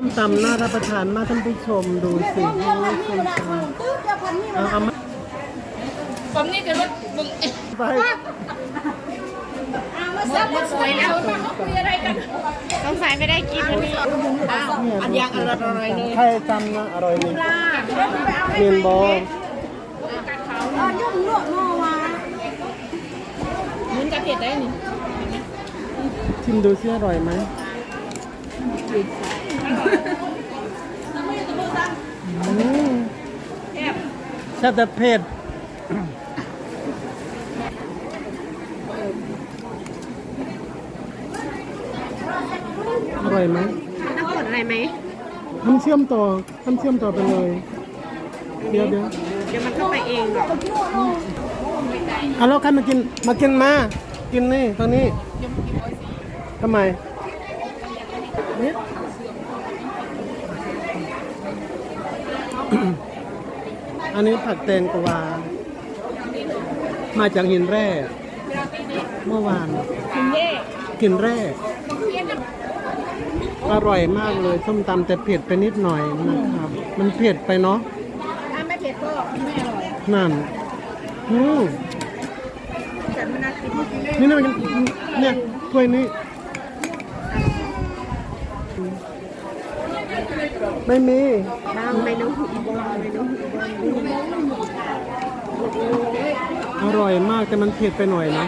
ส้มตำน่ารับประทานมากท่านผู้ชมดูสิโอ้ยส้มตำเอาเอามาผมนี่จะรถบึงเอ๊ะไปสันสวยแล้วคุยอะไรกันสงสัยไม่ได้กินอันนี้อ้าวอันยังอร่อยเลยใครตำนะอร่อยนี่เมียนบอมันจะเผ็ดได้นี่ชิมดูสิอร่อยไหมอืม แซ่บแต่เผ็ดอร่อยไหมต้องกดอะไรไหมทำเชื่อมต่อทำเชื่อมต่อไปเลย เดี๋ยวเดี๋ยวเดี๋ยวมันก็ไปเองหรอกเอาแล้วใครมากินมากินมา กินนี่ตรงนี้ทำไมเนี่ย อันนี้ผักแตงกวา มาจากหินแร่ เมื่อวานคุณเย่กินแร่ อร่อยมากเลยส้มตำแต่เผ็ดไปนิดหน่อยนะครับ มันเผ็ดไปเนาะถ้าไม่เผ็ดก็ไม่อร่อยนั่นอืมแต่มันน่ากินนี่นี่มันเนี่ยถ้วยนี้ ไม่มีบ้างไม่ต้องหุบบ้างไม่ต้องหุบบ้างอร่อยมากแต่มันเผ็ดไปหน่อยนะ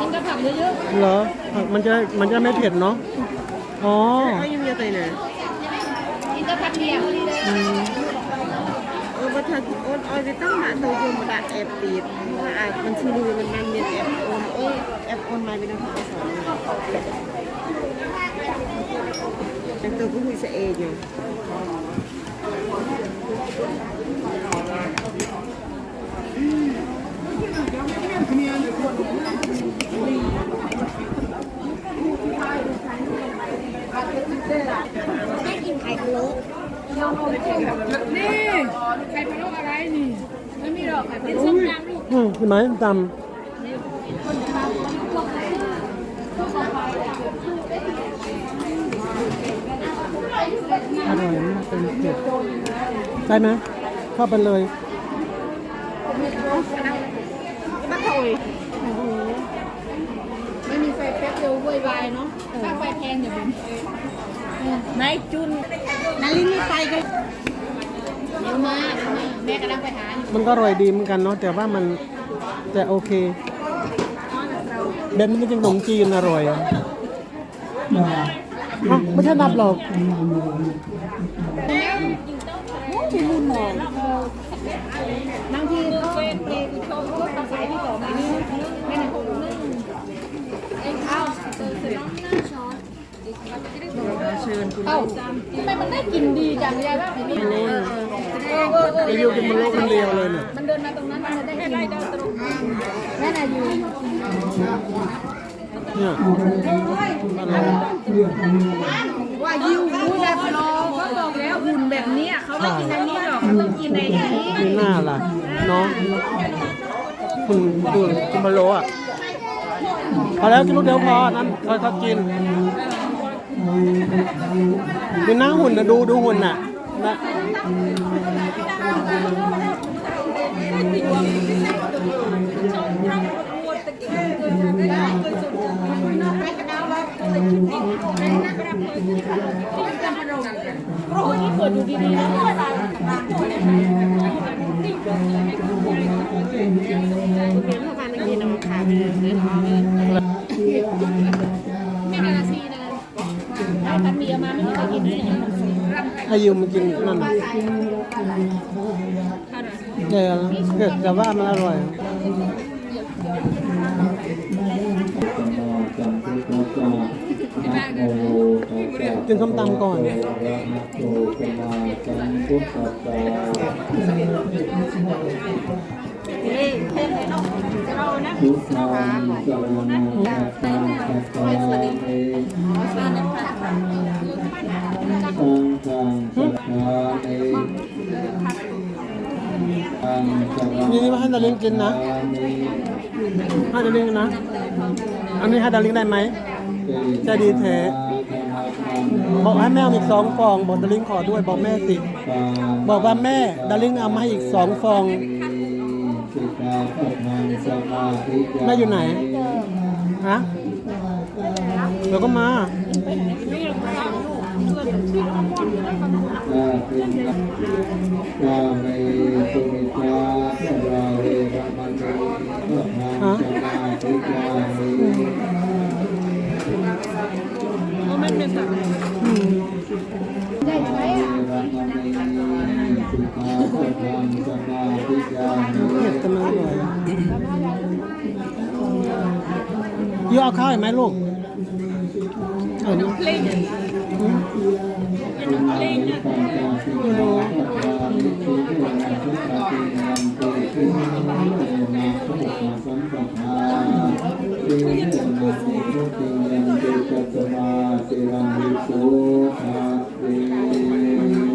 กินกระผักเยอะเหรอผักมันจะมันจะไม่เผ็ดเนาะอ๋อๆก็ยังเยอะเลยนะกินกระผักเดียวอืมเออว่าถ้าโอนออยไปตั้งหาตัวโยมมาแอบปีดเพราะว่าอาจมันชื่อมันมันมีแอบโอนเอ้ยแอบโอนมาเป็นทางสอนแต่ตัว ผู้คุยเสเองอยู่นี่ ไข่พะโล้อะไรนี่ ไม่มีหรอกไข่พะโล้เป็นส้มตำลูก อืมเห็นไหมตำ อร่อยมากเป็นเผ็ดได้ไหมเข้าไปเลยมะถอยไม่มีไฟแป๊บเดียววุ่นวายเนาะถ้าไฟแพงเดี๋ยวผมนายจุนนาลินนี่ไปกันเดี๋ยวมาเดี๋ยวมาแม่กำลังไปหาอยู่มันก็อร่อยดีเหมือนกันเนาะแต่ว่ามันแต่โอเคแบบนี้มันจะขนมจีนอร่อยอะ อ้าวไม่ใช่นับหรอกที่มุนมองบางทีก็เองชมก็ภาษาที่ต่อมานี่แม่ไหนคนนึงเอ็งเอาเชิญคุณเอ้าทำไมมันได้กลิ่นดีจังยายว่าแบบนี้เออเออเออเออยูกินมันโลกคนเดียวเลยเนี่ยมันเดินมาตรงนั้นมันได้กลิ่นแม่น่ะอยู่เนี่ย อะไรว่ายิวพูดแบบรอเขาบอกแล้วหุ่นแบบนี้เขาไม่กินอันนี้หรอกเขาต้องกินในนี้ไม่น่าล่ะเนาะคุณดูกินมันโลอะพอแล้วกินลูกเดียวพอนั้นค่อยๆกินดูหน้าหุ่นนะดูดูหุ่นน่ะนะ อายุมันกินนั่นน่ะเดี๋ยวเกิดแต่ว่ามันอร่อยกินส้มตำก่อนพุทธัง สรณังคัจฉามิสังฆังสรณังอังสรนี่นี่าให้ดาริงกินนะ ให้ดาริงนะ อันนี้ให้ดาริงได้ไหม ใจดีแท้บอกให้แม่เอาอีกสองฟอง บอกดาริ่งขอด้วยบอกแม่สิ บอกว่าแม่ดาริ่งเอามาให้อีกสองฟอง แม่อยู่ไหน ฮะเดี๋ยวก็มากาเมสุมิจาราเวรมณีพระทานสมาธิกามิ อืม ได้ไหมอะ สุขาพระทาน สมาธิกามิเผ็ดกันเลยเลยยูเอาข้าวไหมลูกเอาดิปัญญาสิกขนมิสุเทนขตินันติสิเนนะสุขสัมเนนะสุติยันติจัตมาสิรังวิสุขาติ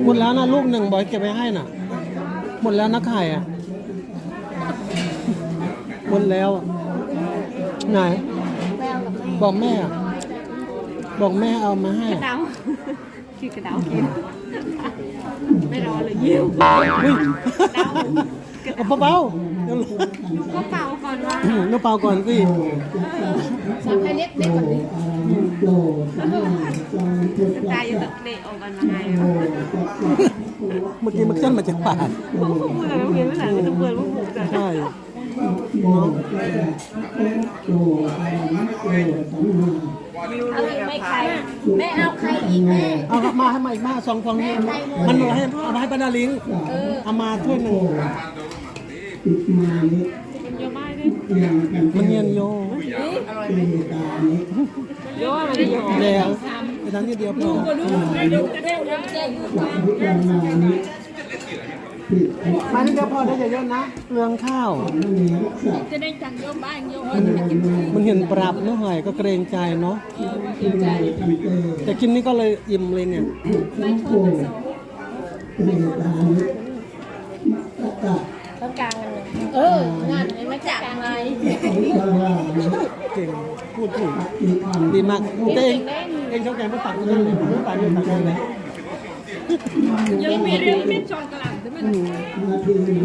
หมดแล้วนะลูกหนึ่งบอยเก็บไว้ให้น่ะ หมดแล้วนะไข่อะ หมดแล้วอะไหน บอกแม่อะบอกแม่เอามาให้อะเดาคือกระเดากินไม่รอเลยยิ้วอุ้ยเอาเบาๆเดี๋ยวก็เป่าก่อนว่าเดี๋ยวเป่าก่อนสิสามพันเล็กเล็กกว่านี้โลสัมมาสัมพุทธัสตายอยู่สะตึกเด็กออกกันมาไงโมตัสสะเมื่ อกี้มันขึ้นมาจากปากพูดอะไรเพียงไม่ไหนจะเปิดว่าหมูแต่ใช่โมตัสสะโลสัมมาโลสัมมาเอาอีกไม่ใครแม่เอาใครอีกแม่ เอามาให้มาอีกมาสองฟองนี้มันเอาให้เอามาให้ป้าดาลิงเอามาถ้วยหนึ่งติมานิยังกันมันเนียนโยเตตานิแล้วไปทำนิดเดียวพอสัพพิจารณานิติภะ มานิดเดียวพอได้เยอะๆนะเปลืองข้าวมณีรักษาจะได้จังโยมบ้านโยมมันเห็นปรับเนาะหอยก็เกรงใจเนาะทิโมทันเตแต่กินนี้ก็เลยอิ่มเลยเนี่ยสังโฆเตตานิมัตตะต้องกลางกันเลยเออนั่นไม่จับอะไรสังฆรานิเก่งพูดถูกติคันดีมากแต่เองเองชอบแกงไม่ตักเลยไม่ตักเลยตักเลยยังมีเรื่องไม่ชนกลางใช่ไหมนาทีหนึ่ง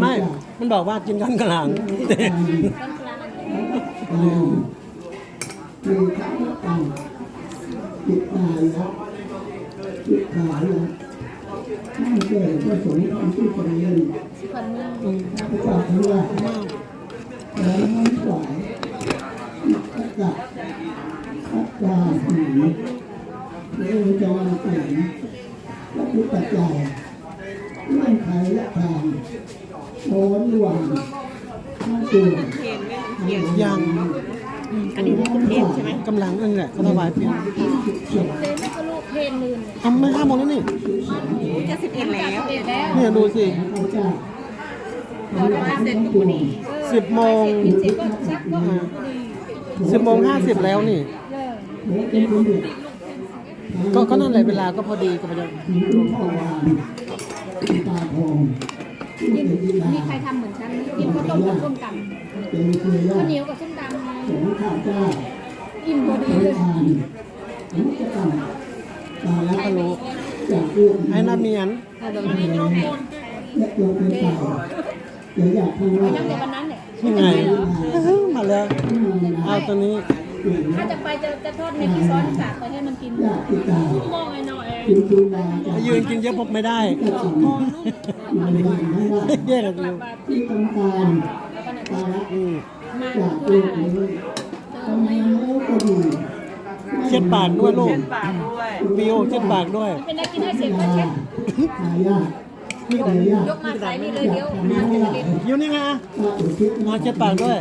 ไม่ มันบอกว่ากินกันกลางแต่ต้องกลางมีขันตังติตายะติขานั่งเกิดพระสงฆ์ทำที่ประเรียนคนนึงพระเจ้าทั้งหลายแล้วน้ำสายพระจักพระกาหีเรื่องจารแสงพระพุทธเจ้า ทยและทางโอนหวังข้าตัวยังอันนี้เป็นเพนใช่ไหมกำลังนั่นแหละก็ถวายเพียงเลยไม่ก็ลูกเพนลืมทำไม่ห้าโมงแล้วนี่จะสิบเอ็ดแล้วเอ็ดแล้วเนี่ยดูสิพระเจ้าตอนนั้นเสร็จพอดีสิบโมงกินเสร็จก็ชักก็สิบโมงห้าสิบแล้วนี่ก็ก็นั่นแหละเวลาก็พอดีก็พอดีมีรูปพอดีลา มีใครทำเหมือนฉันกินข้าวต้มกับส้มตำเป็นเครือญาข้าวเหนียวกับส้มตำสงฆ์ข้าเจ้าอิ่มพอดีระเลยทานอนุจกรรมตาแล้วละก็รู้จากเรื่องให้นาเมียนและโยมเป็นฝ่ายเดี๋ยวอยากทำว่าตั้งแต่วันนั้นเนี่ยยังไงมาแล้วเอาตัวนี้ ถ้าจะไปจะจะทอดในที่ซ้อนฝากไปให้มันกินญาติตาโมงไอ้หน่อยกินดูแลจากยืนกินเยอะผมไม่ได้เจ้าของมันมีให้ว่าแยกกันอยู่ที่ต้องการตาละอืมมาจากโลกนี้ทำงานแล้วก็ดีเช็ดปากด้วยลูกวิวเช็ดปากด้วยเป็นนักกินให้เสร็จก็เช็ดหายากมีแต่ยากยกมาใส่นี่เลยเดี๋ยวมาจะเด็ดอยู่นี่ไงถ้าอุทิศมาเช็ดปากด้วย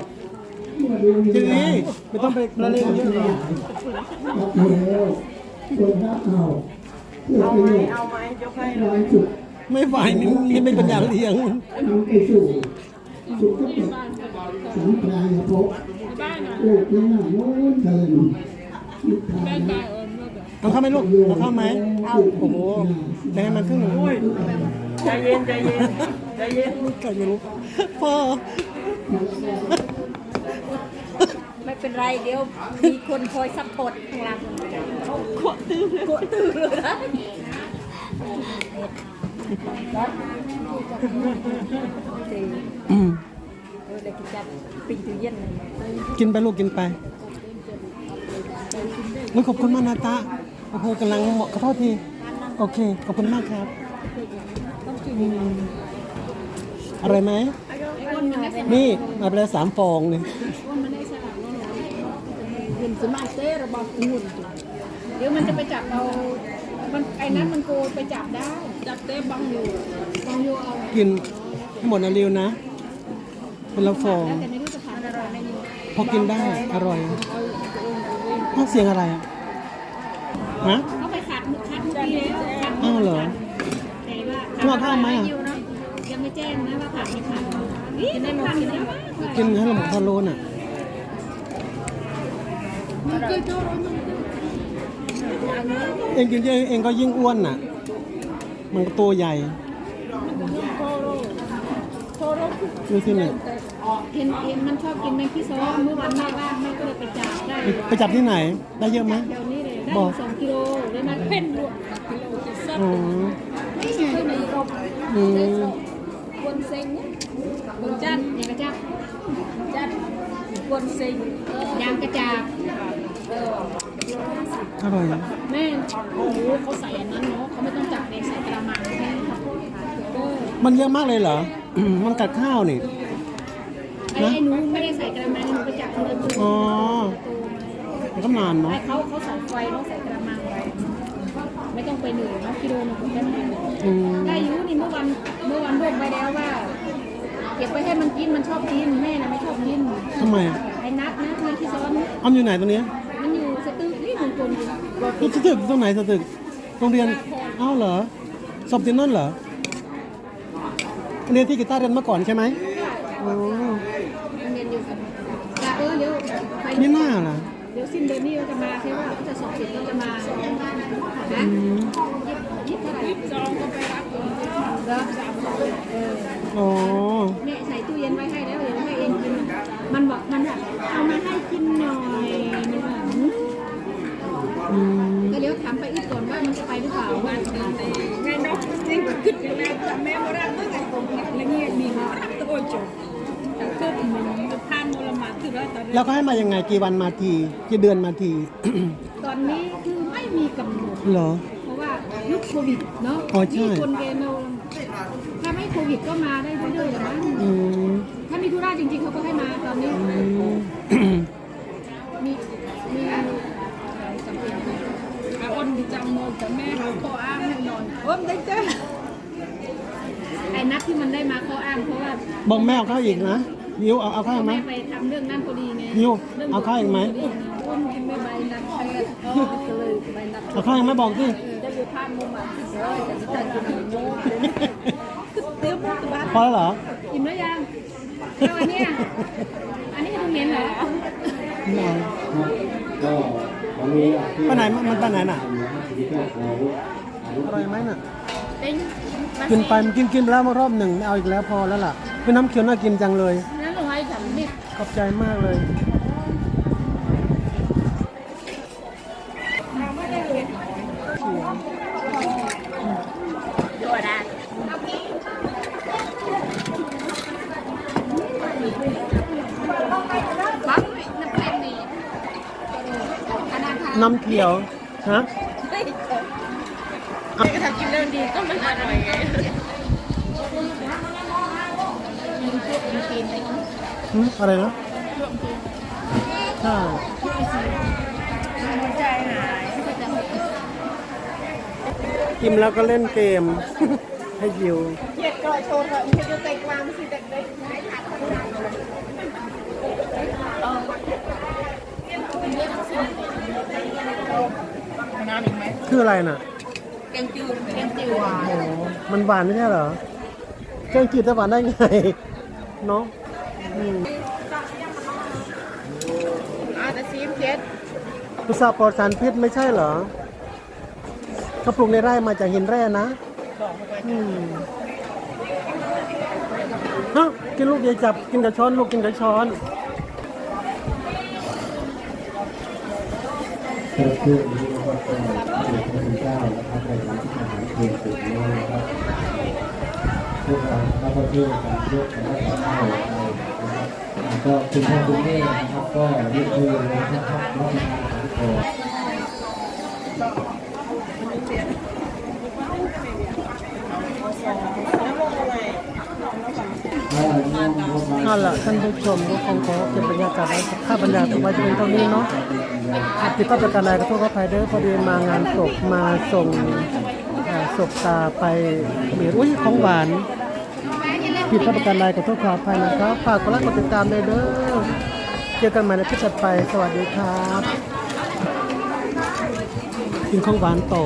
ทีนี้ไม่ต้องไปละเลงเยอะหรอกรับแล้วคนรับเอาเพื่อประโยชน์เอาไหมยกให้ความสุขไม่ไหวนี่นี่ไม่เป็นอย่างเลี้ยงนำไปสู่สุขติสัมปรายภพโลกนี้น่าโน้นเทินนิพพานเอาเข้าไหมลูกเอาเข้าไหมเอาโอ้โหแต่ให้มันครึ่งหนึ่งใจเย็นใจเย็นใจเย็นใครไม่รู้พ่อไม่ เป็นไรเดี๋ยว มีคนคอยซัพพอร์ตข้างหลังขวดตื้อเลยขวดตื้อเลยนะอืมเด็กจัดปิงตู้เย็นเลยกินไปลูกกินไปอุ๊ยขอบคุณมากนาตาโอ้โหกำลังเหมาะขอโทษที โอเค ขอบคุณมากครับอืมอร่อยไหมคนมันได้นี่มาไปแล้วสามฟองนี่คนมันได้สลับแล้วเห็นสมาเต้ระบอบหุ่นเดี๋ยวมันจะไปจับเรามันไอ้นั้นมันโกไปจับได้ จับเต้บังอยู่บังอยู่เอากินให้หมดนะริวนะเป็นละฟองแล้วแต่ไม่รู้จะทานอะไรไม่รู้พอกินได้อร่อยอ้าวเสียงอะไรอะฮะเขาไปขัดคัดเมื่อกี้แล้วขัดอ้าวเหรอแต่ว่าเขาเอาข้าวไหมอะยังไม่แจ้งนะว่าผ่านไม่ผ่านนี่ได้ผ่านกินได้ไหมกินให้ละหมดทาโลนอะมัน เกิดโจรเองกินเยอะเองก็ยิ่งอ้วนน่ะ มันก็ตัวใหญ่โจรดูสิเนี่ยเห็นเห็นมันชอบกินแมงคีซ้อมเมื่อวันแม่บ้านแม่ก็เลยไปจับได้ไปจับที่ไหน ได้เยอะไหมเดี๋ยวนี้เลยได้อยู่สองกิโลได้มาเป็นรวมกิโลจะซัดอ๋อนี่ไงในกรอบอืมกวนเซ็งบนจันยางกระจับจัน กวนเซ็งยางกระจับเอออร่อย แม่โอ้โหเขาใส่อันนั้นเนาะเขาไม่ต้องจับเองใส่กระมังแม่เออมันเยอะมากเลยเหรอ มันกัดข้าวนี่ ไอ้ไอ้หนูไม่ได้ใส่กระมังหนูไปจับเลยตัวอ๋อตัวมันก็นานเนาะไอ้เขาเขาใส่ไฟต้องใส่กระมังไว้ไม่ต้องไปเหนื่อยเนาะกิโลหนึงก็ได้อืมได้อยูนี่เมื่อวันเมื่อวันรวมไปแล้วว่าเก็บไปให้มันกินมันชอบกินำไมอะไอ้นัดนะมันที่ซ้อนอ้อมอยู่ไหนตรงเนี้ยมันอยู่สตึกนี่มันคนอยู่รู้สึกตรงไหนสตึกโรงเรียนอ้าวเหรอสอบที่นั่นเหรอเรียนที่กีตาร์เรียนเมื่อก่อนใช่ไหมอ๋อมันเรียนอยู่กันแต่เออเดี๋ยวไปไม่น่าล่ะเดี๋ยวสิ้นเดือนนี้ก็จะมาใช่ว่าเขาจะสอบเสร็จก็จะมานะอืมยี่สิบเท่าไหร่ยี่สิบสองก็ไปรับแล้วเออ ห้กินหน่อยมันบอกหืมอืมก็เดี๋ยวถามไปอีกก่อนว่ามันจะไปหรือเปล่าว่าจะไปไงเนาะจริงคิดกันแล้วแม่มารับเมื่อไงตรงนี้แล้วนี่มีมารับตัวจบแต่ก็มันผ่านมลมาคือว่าตอนแล้วก็ให้มายังไงกี่วันมาทีกี่เดือนมาที ตอนนี้คือไม่มีกำหนดเหรอ เพราะว่ายุคโควิดเนาะอ๋อใช่ที่คนเกณฑ์เราถ้าไม่โควิดก็มาได้เรื่อยๆแต่ว่าอืมถ้ามีธุระจริงๆเขาก็ให้มาตอนนี้ อืม มีมีจำเป็นอาอ้นจำโมแต่แม่เขาขออ้างให้หน่อยอ้นได้เจ้ไอ้นัดที่มันได้มาเขาอ้างเพราะว่า บอกแม่เอาข้าวอีกนะยิวเอาเอาข้าวไหมแม่ไปทำเรื่องนั่นพอดีไงนิวเอาข้าวอีกไหมอ้นกินไม่ใบนัดแพทย์ก็เลยใบนัดเอาข้าวอีกไหมบอกสิจะอยู่ผ่านมุมอะเออจะจะกินโม่เตี้ยมุกตะบันพอแล้วเหรออิ่มแล้วยังแล้วอันเนี้ยอันนี้คือเหม็นเหรอไม่เอาก็วันนี้ไปไหนมันมันไปไหนน่ะ ที่ก็เขาอร่อยไหมน่ะเป็นกินไปมันกินกินไปแล้วมารอบหนึ่งไม่เอาอีกแล้วพอแล้วล่ะ เป็นน้ำเขียวน่ากินจังเลยนั่นลงไอ้สันนิดขอบใจมากเลยตัวดาปั๊บน้ำแข็งนี่อันนั้นค่ะน้ำเขียว ฮะทำกินเรื่องดีก็มันอร่อยไงยิงพว กยิงกินอะไรอย่างนี้หึอะไรนะใช่ใจหายกินแล้วก็เล่นเกม ให้ยิวเหยียดก่อโชว์เถอะไม่จะเตะกวางสิเด็กเด็กไหนขาดคนไหนน้ำอีกไหมคืออะไรน่ะแกงจืดแกงจืดหวานโอ้มันหวานไม่ใช่เหรอแกงจืดจะหวานได้ไง เนาะอืมอาจจะซีมเจ็ดพุทราปลอดสารพิษไม่ใช่เหรอเขาปลูกในไร่มาจากหินแร่นะอืมฮะกินลูกอย่าจับกินกับช้อนลูกกินกับช้อนเกิดขึ้นคุณเจ้านะครับในการที่จะหาเพียงสุดนี้นะครับ พวกเราเราก็ช่วยกันยกกันให้เข้าไปนะครับก็คุณพ่อคุณแม่นะครับก็รียกคุยนะครับรับประทานอาหารก่อนนั่นแหละท่านผู้ชมทุกคงขอเก็บบรรยากาศไว้ภาพบรรยากาศไว้จะเป็นเท่านี้เนาะอาจติดประการอะไรก็โทษขออภัยเด้อพอดีมางานศพมาส่ง สบตาไปเบียดอุ้ยของหวานผิดประการอะไรก็โทษขออภัยนะครับฝากกดไลค์กดติดตามเลยเด้อเจอกันใหม่ในคลิปถัดไปสวัสดีครับกินของหวานต่อ